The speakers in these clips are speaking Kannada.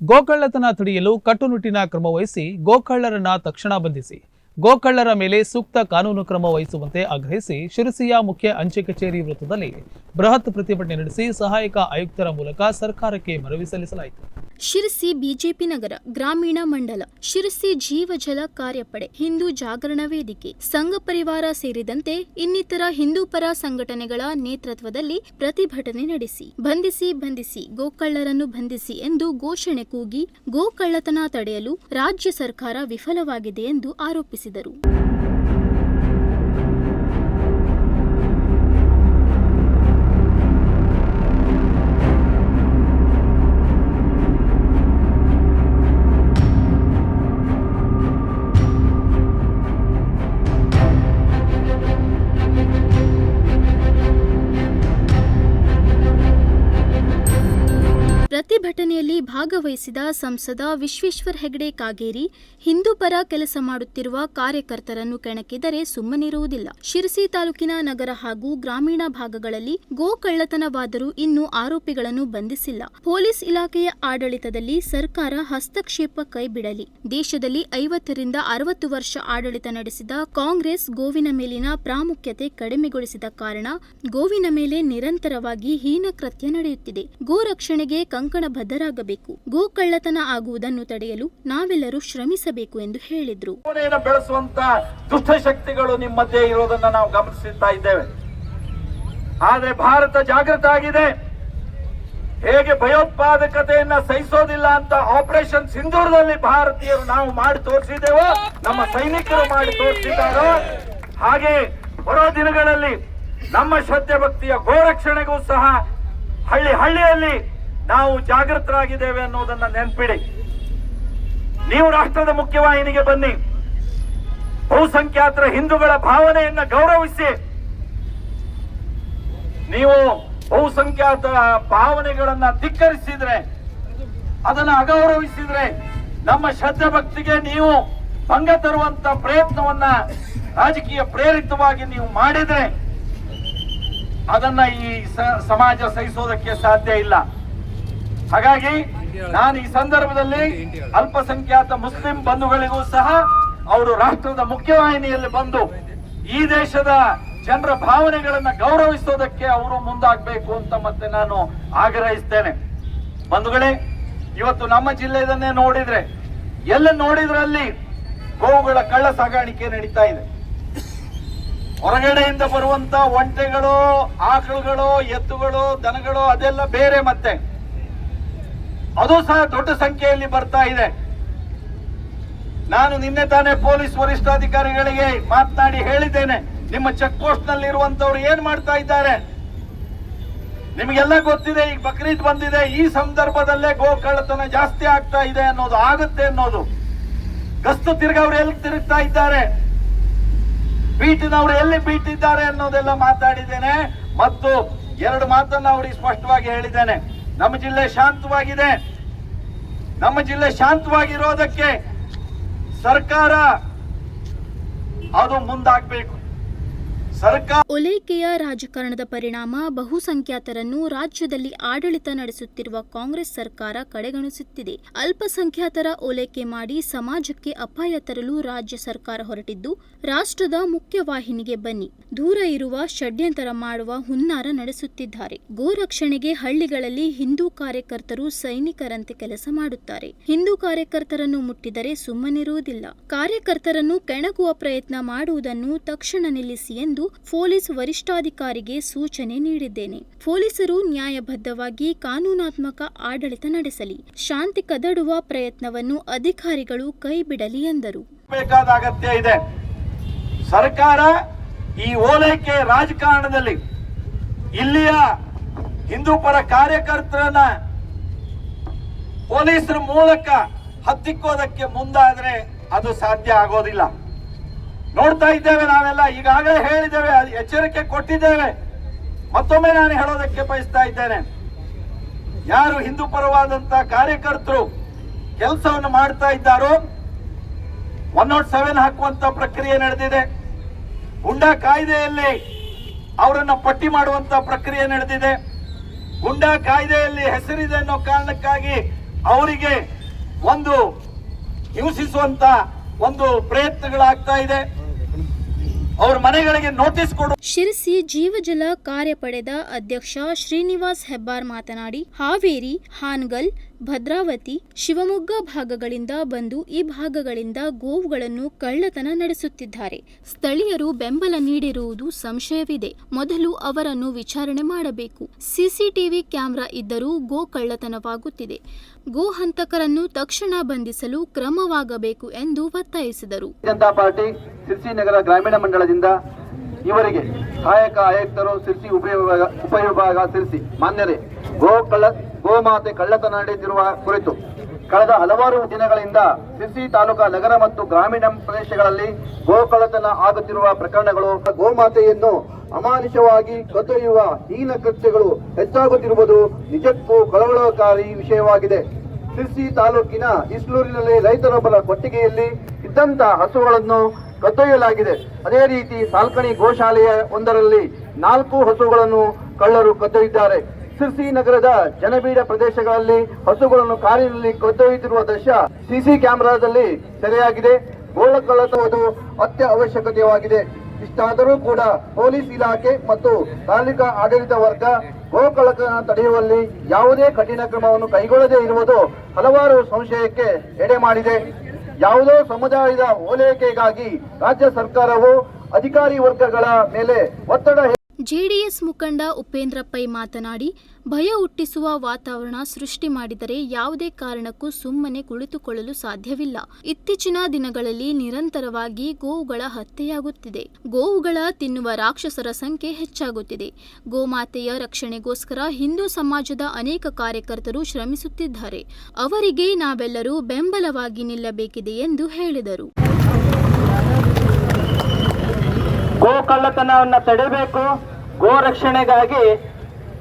ಗೋಕಳ್ಳತನ ತಡೆಯಲು ಕಟ್ಟುನಿಟ್ಟಿನ ಕ್ರಮ ವಹಿಸಿ ಗೋಕಳ್ಳರನ್ನ ತಕ್ಷಣ ಬಂಧಿಸಿ. ಗೋಕಳ್ಳರ ಮೇಲೆ ಸೂಕ್ತ ಕಾನೂನು ಕ್ರಮ ವಹಿಸುವಂತೆ ಆಗ್ರಹಿಸಿ ಶಿರಸಿಯ ಮುಖ್ಯ ಅಂಚೆ ಕಚೇರಿ ವೃತ್ತದಲ್ಲಿ ಬೃಹತ್ ಪ್ರತಿಭಟನೆ ನಡೆಸಿ ಸಹಾಯಕ ಆಯುಕ್ತರ ಮೂಲಕ ಸರ್ಕಾರಕ್ಕೆ ಮನವಿ ಸಲ್ಲಿಸಲಾಯಿತು. ಶಿರಸಿ ಬಿಜೆಪಿ ನಗರ ಗ್ರಾಮೀಣ ಮಂಡಲ, ಶಿರಸಿ ಜೀವಜಲ ಕಾರ್ಯಪಡೆ, ಹಿಂದೂ ಜಾಗರಣ ವೇದಿಕೆ, ಸಂಘ ಪರಿವಾರ ಸೇರಿದಂತೆ ಇನ್ನಿತರ ಹಿಂದೂ ಪರ ಸಂಘಟನೆಗಳ ನೇತೃತ್ವದಲ್ಲಿ ಪ್ರತಿಭಟನೆ ನಡೆಸಿ. ಬಂಧಿಸಿ ಬಂಧಿಸಿ, ಗೋಕಳ್ಳರನ್ನು ಬಂಧಿಸಿ ಎಂದು ಘೋಷಣೆ ಕೂಗಿ ಗೋಕಳ್ಳತನ ತಡೆಯಲು ರಾಜ್ಯ ಸರ್ಕಾರ ವಿಫಲವಾಗಿದೆ ಎಂದು ಆರೋಪಿಸಿದರು. ಭಾಗವಹಿಸಿದ ಸಂಸದ ವಿಶ್ವೇಶ್ವರ್ ಹೆಗಡೆ ಕಾಗೇರಿ ಹಿಂದೂ ಪರ ಕೆಲಸ ಮಾಡುತ್ತಿರುವ ಕಾರ್ಯಕರ್ತರನ್ನು ಕೆಣಕಿದರೆ ಸುಮ್ಮನಿರುವುದಿಲ್ಲ. ಶಿರಸಿ ತಾಲೂಕಿನ ನಗರ ಹಾಗೂ ಗ್ರಾಮೀಣ ಭಾಗಗಳಲ್ಲಿ ಗೋ ಕಳ್ಳತನವಾದರೂ ಇನ್ನೂ ಆರೋಪಿಗಳನ್ನು ಬಂಧಿಸಿಲ್ಲ. ಪೊಲೀಸ್ ಇಲಾಖೆಯ ಆಡಳಿತದಲ್ಲಿ ಸರ್ಕಾರ ಹಸ್ತಕ್ಷೇಪ ಕೈಬಿಡಲಿ. ದೇಶದಲ್ಲಿ ಐವತ್ತರಿಂದ ಅರವತ್ತು ವರ್ಷ ಆಡಳಿತ ನಡೆಸಿದ ಕಾಂಗ್ರೆಸ್ ಗೋವಿನ ಮೇಲಿನ ಪ್ರಾಮುಖ್ಯತೆ ಕಡಿಮೆಗೊಳಿಸಿದ ಕಾರಣ ಗೋವಿನ ಮೇಲೆ ನಿರಂತರವಾಗಿ ಹೀನ ಕೃತ್ಯ ನಡೆಯುತ್ತಿದೆ. ಗೋ ರಕ್ಷಣೆಗೆ ಕಂಕಣ ಬದ್ಧರಾಗಬೇಕು. ಗೋ ಕಳ್ಳತನ ಆಗುವುದನ್ನು ತಡೆಯಲು ನಾವೆಲ್ಲರೂ ಶ್ರಮಿಸಬೇಕು ಎಂದು ಹೇಳಿದ್ರು. ಬೆಳೆಸುವಂತ ದುಷ್ಟಶಕ್ತಿಗಳು ನಿಮ್ಮ ಮಧ್ಯೆ ಇರೋದನ್ನ ನಾವು ಗಮನಿಸುತ್ತಾ ಇದ್ದೇವೆ. ಆದ್ರೆ ಭಾರತ ಜಾಗೃತ ಆಗಿದೆ. ಹೇಗೆ ಭಯೋತ್ಪಾದಕತೆಯನ್ನ ಸಹಿಸೋದಿಲ್ಲ ಅಂತ ಆಪರೇಷನ್ ಸಿಂಧೂರದಲ್ಲಿ ಭಾರತೀಯರು ನಾವು ಮಾಡಿ ತೋರಿಸಿದ್ದೇವೋ, ನಮ್ಮ ಸೈನಿಕರು ಮಾಡಿ ತೋರಿಸಿದ್ದಾರೋ, ಹಾಗೆ ಬರೋ ದಿನಗಳಲ್ಲಿ ನಮ್ಮ ಶ್ರದ್ಧೆ ಭಕ್ತಿಯ ಗೋರಕ್ಷಣೆಗೂ ಸಹ ಹಳ್ಳಿ ಹಳ್ಳಿಯಲ್ಲಿ ನಾವು ಜಾಗೃತರಾಗಿದ್ದೇವೆ ಅನ್ನೋದನ್ನ ನೆನ್ಪಿಡಿ. ನೀವು ರಾಷ್ಟ್ರದ ಮುಖ್ಯವಾಹಿನಿಗೆ ಬನ್ನಿ. ಬಹುಸಂಖ್ಯಾತರ ಹಿಂದೂಗಳ ಭಾವನೆಯನ್ನ ಗೌರವಿಸಿ. ನೀವು ಬಹುಸಂಖ್ಯಾತ ಭಾವನೆಗಳನ್ನ ಧಿಕ್ಕರಿಸಿದ್ರೆ, ಅದನ್ನ ಅಗೌರವಿಸಿದ್ರೆ ನಮ್ಮ ಶ್ರದ್ಧೆ ಭಕ್ತಿಗೆ ನೀವು ಭಂಗ ತರುವಂತ ಪ್ರಯತ್ನವನ್ನ ರಾಜಕೀಯ ಪ್ರೇರಿತವಾಗಿ ನೀವು ಮಾಡಿದ್ರೆ, ಅದನ್ನ ಈ ಸಮಾಜ ಸಹಿಸೋದಕ್ಕೆ ಸಾಧ್ಯ ಇಲ್ಲ. ಹಾಗಾಗಿ ನಾನು ಈ ಸಂದರ್ಭದಲ್ಲಿ ಅಲ್ಪಸಂಖ್ಯಾತ ಮುಸ್ಲಿಂ ಬಂಧುಗಳಿಗೂ ಸಹ ಅವರು ರಾಷ್ಟ್ರದ ಮುಖ್ಯವಾಹಿನಿಯಲ್ಲಿ ಬಂದು ಈ ದೇಶದ ಜನರ ಭಾವನೆಗಳನ್ನ ಗೌರವಿಸೋದಕ್ಕೆ ಅವರು ಮುಂದಾಗಬೇಕು ಅಂತ ಮತ್ತೆ ನಾನು ಆಗ್ರಹಿಸ್ತೇನೆ. ಬಂಧುಗಳೇ ಇವತ್ತು ನಮ್ಮ ಜಿಲ್ಲೆಯನ್ನೇ ನೋಡಿದ್ರೆ ಎಲ್ಲ ನೋಡಿದ್ರಲ್ಲಿ ಗೋವುಗಳ ಕಳ್ಳ ಸಾಗಾಣಿಕೆ ನಡೀತಾ ಇದೆ. ಹೊರಗಡೆಯಿಂದ ಬರುವಂತ ಒಂಟೆಗಳು ಆಕಳುಗಳು ಎತ್ತುಗಳು ದನಗಳು ಅದೆಲ್ಲ ಬೇರೆ ಮತ್ತೆ. ಅದು ಸಹ ದೊಡ್ಡ ಸಂಖ್ಯೆಯಲ್ಲಿ ಬರ್ತಾ ಇದೆ. ನಾನು ನಿನ್ನೆ ತಾನೇ ಪೊಲೀಸ್ ವರಿಷ್ಠಾಧಿಕಾರಿಗಳಿಗೆ ಮಾತನಾಡಿ ಹೇಳಿದ್ದೇನೆ. ನಿಮ್ಮ ಚೆಕ್ ಪೋಸ್ಟ್ನಲ್ಲಿ ಇರುವಂತವ್ರು ಏನ್ ಮಾಡ್ತಾ ಇದ್ದಾರೆ? ನಿಮಗೆಲ್ಲ ಗೊತ್ತಿದೆ, ಈಗ ಬಕ್ರೀದ್ ಬಂದಿದೆ. ಈ ಸಂದರ್ಭದಲ್ಲೇ ಗೋ ಕಳ್ಳತನ ಜಾಸ್ತಿ ಆಗ್ತಾ ಇದೆ ಅನ್ನೋದು ಆಗುತ್ತೆ ಅನ್ನೋದು. ಗಸ್ತು ತಿರ್ಗವ್ರು ಎಲ್ಲಿ ತಿರುಗ್ತಾ ಇದ್ದಾರೆ? ಬೀಟಿನವ್ರು ಎಲ್ಲಿ ಬೀಟಿದ್ದಾರೆ ಅನ್ನೋದೆಲ್ಲ ಮಾತಾಡಿದ್ದೇನೆ. ಮತ್ತು ಎರಡು ಮಾತನ್ನ ಅವ್ರಿಗೆ ಸ್ಪಷ್ಟವಾಗಿ ಹೇಳಿದ್ದೇನೆ. ನಮ್ಮ ಜಿಲ್ಲೆ ಶಾಂತವಾಗಿದೆ. ನಮ್ಮ ಜಿಲ್ಲೆ ಶಾಂತವಾಗಿರೋದಕ್ಕೆ ಸರ್ಕಾರ ಅದು ಮುಂದಾಗಬೇಕು. ಓಲೈಕೆಯ ರಾಜಕಾರಣದ ಪರಿಣಾಮ ಬಹುಸಂಖ್ಯಾತರನ್ನು ರಾಜ್ಯದಲ್ಲಿ ಆಡಳಿತ ನಡೆಸುತ್ತಿರುವ ಕಾಂಗ್ರೆಸ್ ಸರ್ಕಾರ ಕಡೆಗಣಿಸುತ್ತಿದೆ. ಅಲ್ಪಸಂಖ್ಯಾತರ ಓಲೈಕೆ ಮಾಡಿ ಸಮಾಜಕ್ಕೆ ಅಪಾಯ ತರಲು ರಾಜ್ಯ ಸರ್ಕಾರ ಹೊರಟಿದ್ದು, ರಾಷ್ಟ್ರದ ಮುಖ್ಯವಾಹಿನಿಗೆ ಬನ್ನಿ. ದೂರ ಇರುವ ಷಡ್ಯಂತರ ಮಾಡುವ ಹುನ್ನಾರ ನಡೆಸುತ್ತಿದ್ದಾರೆ. ಗೋರಕ್ಷಣೆಗೆ ಹಳ್ಳಿಗಳಲ್ಲಿ ಹಿಂದೂ ಕಾರ್ಯಕರ್ತರು ಸೈನಿಕರಂತೆ ಕೆಲಸ ಮಾಡುತ್ತಾರೆ. ಹಿಂದೂ ಕಾರ್ಯಕರ್ತರನ್ನು ಮುಟ್ಟಿದರೆ ಸುಮ್ಮನಿರುವುದಿಲ್ಲ. ಕಾರ್ಯಕರ್ತರನ್ನು ಕೆಣಕುವ ಪ್ರಯತ್ನ ಮಾಡುವುದನ್ನು ತಕ್ಷಣ ನಿಲ್ಲಿಸಿ ಎಂದು ಪೊಲೀಸ್ ವರಿಷ್ಠಾಧಿಕಾರಿಗೆ ಸೂಚನೆ ನೀಡಿದ್ದೇನೆ. ಪೊಲೀಸರು ನ್ಯಾಯಬದ್ಧವಾಗಿ ಕಾನೂನಾತ್ಮಕ ಆಡಳಿತ ನಡೆಸಲಿ. ಶಾಂತಿ ಕದಡುವ ಪ್ರಯತ್ನವನ್ನು ಅಧಿಕಾರಿಗಳು ಕೈಬಿಡಲಿ ಎಂದರು. ಅಗತ್ಯ ಇದೆ. ಸರ್ಕಾರ ಈ ಓಲೈಕೆ ರಾಜಕಾರಣದಲ್ಲಿ ಇಲ್ಲಿಯ ಹಿಂದೂ ಪರ ಕಾರ್ಯಕರ್ತರನ್ನ ಪೊಲೀಸರ ಮೂಲಕ ಹತ್ತಿಕ್ಕೋದಕ್ಕೆ ಮುಂದಾದ್ರೆ ಅದು ಸಾಧ್ಯ ಆಗೋದಿಲ್ಲ. ನೋಡ್ತಾ ಇದ್ದೇವೆ ನಾವೆಲ್ಲ. ಈಗಾಗಲೇ ಹೇಳಿದ್ದೇವೆ ಎಚ್ಚರಿಕೆ ಕೊಟ್ಟಿದ್ದೇವೆ. ಮತ್ತೊಮ್ಮೆ ನಾನು ಹೇಳೋದಕ್ಕೆ ಬಯಸ್ತಾ ಇದ್ದೇನೆ. ಯಾರು ಹಿಂದೂ ಪರವಾದಂತ ಕಾರ್ಯಕರ್ತರು ಕೆಲಸವನ್ನು ಮಾಡ್ತಾ ಇದ್ದಾರೋ, ಒನ್ ನಾಟ್ ಸೆವೆನ್ ಹಾಕುವಂತ ಪ್ರಕ್ರಿಯೆ ನಡೆದಿದೆ. ಗುಂಡಾ ಕಾಯ್ದೆಯಲ್ಲಿ ಅವರನ್ನು ಪಟ್ಟಿ ಮಾಡುವಂತ ಪ್ರಕ್ರಿಯೆ ನಡೆದಿದೆ. ಗುಂಡಾ ಕಾಯ್ದೆಯಲ್ಲಿ ಹೆಸರಿದೆ ಅನ್ನೋ ಕಾರಣಕ್ಕಾಗಿ ಅವರಿಗೆ ಒಂದು ಹಿಂಸಿಸುವಂತ ಒಂದು ಪ್ರಯತ್ನಗಳಾಗ್ತಾ ಇದೆ. ಮನೆಗಳಿಗೆ ನೋಟಿಸ್ ಶಿರಸಿ ಜೀವಜಲ ಕಾರ್ಯಪಡೆದ ಅಧ್ಯಕ್ಷ ಶ್ರೀನಿವಾಸ್ ಹೆಬ್ಬಾರ್ ಮಾತನಾಡಿ ಹಾವೇರಿ ಹಾನಗಲ್ ಭದ್ರಾವತಿ, ಶಿವಮೊಗ್ಗ ಭಾಗಗಳಿಂದ ಬಂದು ಈ ಭಾಗಗಳಿಂದ ಗೋವುಗಳನ್ನು ಕಳ್ಳತನ ನಡೆಸುತ್ತಿದ್ದಾರೆ. ಸ್ಥಳೀಯರು ಬೆಂಬಲ ನೀಡಿರುವುದು ಸಂಶಯವಿದೆ. ಮೊದಲು ಅವರನ್ನು ವಿಚಾರಣೆ ಮಾಡಬೇಕು. ಸಿಸಿಟಿವಿ ಕ್ಯಾಮೆರಾ ಇದ್ದರೂ ಗೋ ಕಳ್ಳತನವಾಗುತ್ತಿದೆ. ಗೋ ಹಂತಕರನ್ನು ತಕ್ಷಣ ಬಂಧಿಸಲು ಕ್ರಮವಾಗಬೇಕು ಎಂದು ಒತ್ತಾಯಿಸಿದರು. ಸಿರ್ಸಿ ನಗರ ಗ್ರಾಮೀಣ ಮಂಡಳದಿಂದ ಇವರಿಗೆ ಸಹಾಯಕ ಆಯುಕ್ತರು ಸಿರ್ಸಿ ಉಪವಿಭಾಗ ಉಪವಿಭಾಗ ಸಿರ್ಸಿ. ಮಾನ್ಯರೇ, ಗೋ ಕಳ್ಳ ಗೋಮಾತೆ ಕಳ್ಳತನ ನಡೆಯುತ್ತಿರುವ ಕುರಿತು ಕಳೆದ ಹಲವಾರು ದಿನಗಳಿಂದ ಸಿರ್ಸಿ ತಾಲೂಕಾ ನಗರ ಮತ್ತು ಗ್ರಾಮೀಣ ಪ್ರದೇಶಗಳಲ್ಲಿ ಗೋ ಕಳ್ಳತನ ಆಗುತ್ತಿರುವ ಪ್ರಕರಣಗಳು ಗೋಮಾತೆಯನ್ನು ಅಮಾನುಷವಾಗಿ ಕದೊಯ್ಯುವ ಹೀನ ಕೃತ್ಯಗಳು ಹೆಚ್ಚಾಗುತ್ತಿರುವುದು ನಿಜಕ್ಕೂ ಕಳವಳಕಾರಿ ವಿಷಯವಾಗಿದೆ. ಸಿರ್ಸಿ ತಾಲೂಕಿನ ಇಸ್ಲೂರಿನಲ್ಲಿ ರೈತರೊಬ್ಬರ ಕೊಟ್ಟಿಗೆಯಲ್ಲಿ ಇದ್ದಂತ ಹಸುಗಳನ್ನು ಕದ್ದೊಯ್ಯಲಾಗಿದೆ. ಅದೇ ರೀತಿ ಸಾಲ್ಕಣಿ ಗೋಶಾಲೆಯ ಒಂದರಲ್ಲಿ ನಾಲ್ಕು ಹಸುಗಳನ್ನು ಕಳ್ಳರು ಕದ್ದೊಯ್ದಿದ್ದಾರೆ. ಸಿರ್ಸಿ ನಗರದ ಜನಬೀಡ ಪ್ರದೇಶಗಳಲ್ಲಿ ಹಸುಗಳನ್ನು ಕಾರಿನಲ್ಲಿ ಕದ್ದೊಯ್ದಿರುವ ದೃಶ್ಯ ಸಿಸಿ ಕ್ಯಾಮೆರಾದಲ್ಲಿ ಸೆರೆಯಾಗಿದೆ. ಗೋಳ ಕಳ್ಳತನದು ಅತ್ಯ ಅವಶ್ಯಕತೆಯಾಗಿದೆ ಇಷ್ಟಾದರೂ ಕೂಡ ಪೊಲೀಸ್ ಇಲಾಖೆ ಮತ್ತು ತಾಲೂಕಾ ಆಡಳಿತ ವರ್ಗ ಗೋಕಳತನ ತಡೆಯುವಲ್ಲಿ ಯಾವುದೇ ಕಠಿಣ ಕ್ರಮವನ್ನು ಕೈಗೊಳ್ಳದೇ ಇರುವುದು ಹಲವಾರು ಸಂಶಯಕ್ಕೆ ಎಡೆ ಮಾಡಿದೆ. ಯಾವುದೋ ಸಮುದಾಯದ ಓಲೈಕೆಗಾಗಿ ರಾಜ್ಯ ಸರ್ಕಾರವು ಅಧಿಕಾರಿ ವರ್ಗಗಳ ಮೇಲೆ ಒತ್ತಡ ಜೆಡಿಎಸ್ ಮುಖಂಡ ಉಪೇಂದ್ರ ಪೈ ಮಾತನಾಡಿ, ಭಯ ಹುಟ್ಟಿಸುವ ವಾತಾವರಣ ಸೃಷ್ಟಿ ಮಾಡಿದರೆ ಯಾವುದೇ ಕಾರಣಕ್ಕೂ ಸುಮ್ಮನೆ ಕುಳಿತುಕೊಳ್ಳಲು ಸಾಧ್ಯವಿಲ್ಲ. ಇತ್ತೀಚಿನ ದಿನಗಳಲ್ಲಿ ನಿರಂತರವಾಗಿ ಗೋವುಗಳ ಹತ್ಯೆಯಾಗುತ್ತಿದೆ. ಗೋವುಗಳ ತಿನ್ನುವ ರಾಕ್ಷಸರ ಸಂಖ್ಯೆ ಹೆಚ್ಚಾಗುತ್ತಿದೆ. ಗೋಮಾತೆಯ ರಕ್ಷಣೆಗೋಸ್ಕರ ಹಿಂದೂ ಸಮಾಜದ ಅನೇಕ ಕಾರ್ಯಕರ್ತರು ಶ್ರಮಿಸುತ್ತಿದ್ದಾರೆ. ಅವರಿಗೆ ನಾವೆಲ್ಲರೂ ಬೆಂಬಲವಾಗಿ ನಿಲ್ಲಬೇಕಿದೆ ಎಂದು ಹೇಳಿದರು. ಗೋ ಕಳ್ಳತನವನ್ನು ತಡೆಯಬೇಕು ಗೋ ರಕ್ಷಣೆಗಾಗಿ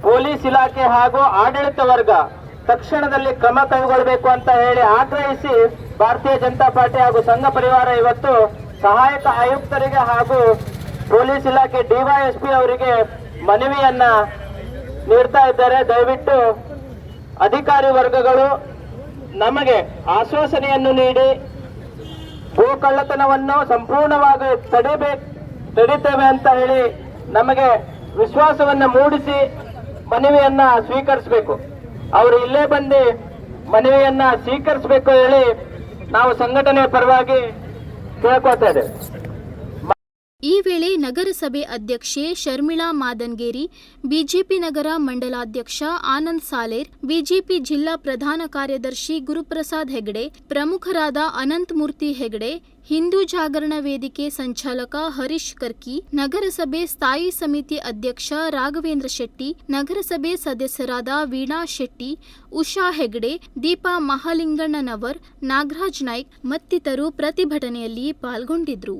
ಪೊಲೀಸ್ ಇಲಾಖೆ ಹಾಗೂ ಆಡಳಿತ ವರ್ಗ ತಕ್ಷಣದಲ್ಲಿ ಕ್ರಮ ಕೈಗೊಳ್ಳಬೇಕು ಅಂತ ಹೇಳಿ ಆಗ್ರಹಿಸಿ ಭಾರತೀಯ ಜನತಾ ಪಾರ್ಟಿ ಹಾಗೂ ಸಂಘ ಪರಿವಾರ ಇವತ್ತು ಸಹಾಯಕ ಆಯುಕ್ತರಿಗೆ ಹಾಗೂ ಪೊಲೀಸ್ ಇಲಾಖೆ ಡಿವೈಎಸ್ಪಿ ಅವರಿಗೆ ಮನವಿಯನ್ನ ನೀಡ್ತಾ ಇದ್ದಾರೆ. ದಯವಿಟ್ಟು ಅಧಿಕಾರಿ ವರ್ಗಗಳು ನಮಗೆ ಆಶ್ವಾಸನೆಯನ್ನು ನೀಡಿ ಭೂ ಕಳ್ಳತನವನ್ನು ಸಂಪೂರ್ಣವಾಗಿ ತಡೆಬೇಕು ತಡಿತೇವೆ ಅಂತ ಹೇಳಿ ನಮಗೆ ವಿಶ್ವಾಸವನ್ನ ಮೂಡಿಸಿ ಮನವಿಯನ್ನ ಸ್ವೀಕರಿಸಬೇಕು. ಅವರು ಇಲ್ಲೇ ಬಂದು ಮನವಿಯನ್ನ ಸ್ವೀಕರಿಸಬೇಕು ಹೇಳಿ ನಾವು ಸಂಘಟನೆ ಪರವಾಗಿ ಕೇಳ್ಕೊತಾ ಇದ್ದೇವೆ. ಈ ವೇಳೆ ನಗರಸಭೆ ಅಧ್ಯಕ್ಷೆ ಶರ್ಮಿಳಾ ಮಾದನ್ಗೇರಿ, ಬಿಜೆಪಿ ನಗರ ಮಂಡಲಾಧ್ಯಕ್ಷ ಆನಂದ್ ಸಾಲೇರ್, ಬಿಜೆಪಿ ಜಿಲ್ಲಾ ಪ್ರಧಾನ ಕಾರ್ಯದರ್ಶಿ ಗುರುಪ್ರಸಾದ್ ಹೆಗಡೆ, ಪ್ರಮುಖರಾದ ಅನಂತಮೂರ್ತಿ ಹೆಗಡೆ, ಹಿಂದೂ ಜಾಗರಣ ವೇದಿಕೆ ಸಂಚಾಲಕ ಹರೀಶ್ ಕರ್ಕಿ, ನಗರಸಭೆ ಸ್ಥಾಯಿ ಸಮಿತಿ ಅಧ್ಯಕ್ಷ ರಾಘವೇಂದ್ರ ಶೆಟ್ಟಿ, ನಗರಸಭೆ ಸದಸ್ಯರಾದ ವೀಣಾ ಶೆಟ್ಟಿ, ಉಷಾ ಹೆಗಡೆ, ದೀಪಾ ಮಹಾಲಿಂಗಣ್ಣನವರ್, ನಾಗರಾಜ್ ನಾಯ್ಕ್ ಮತ್ತಿತರರು ಪ್ರತಿಭಟನೆಯಲ್ಲಿ ಪಾಲ್ಗೊಂಡಿದ್ರು.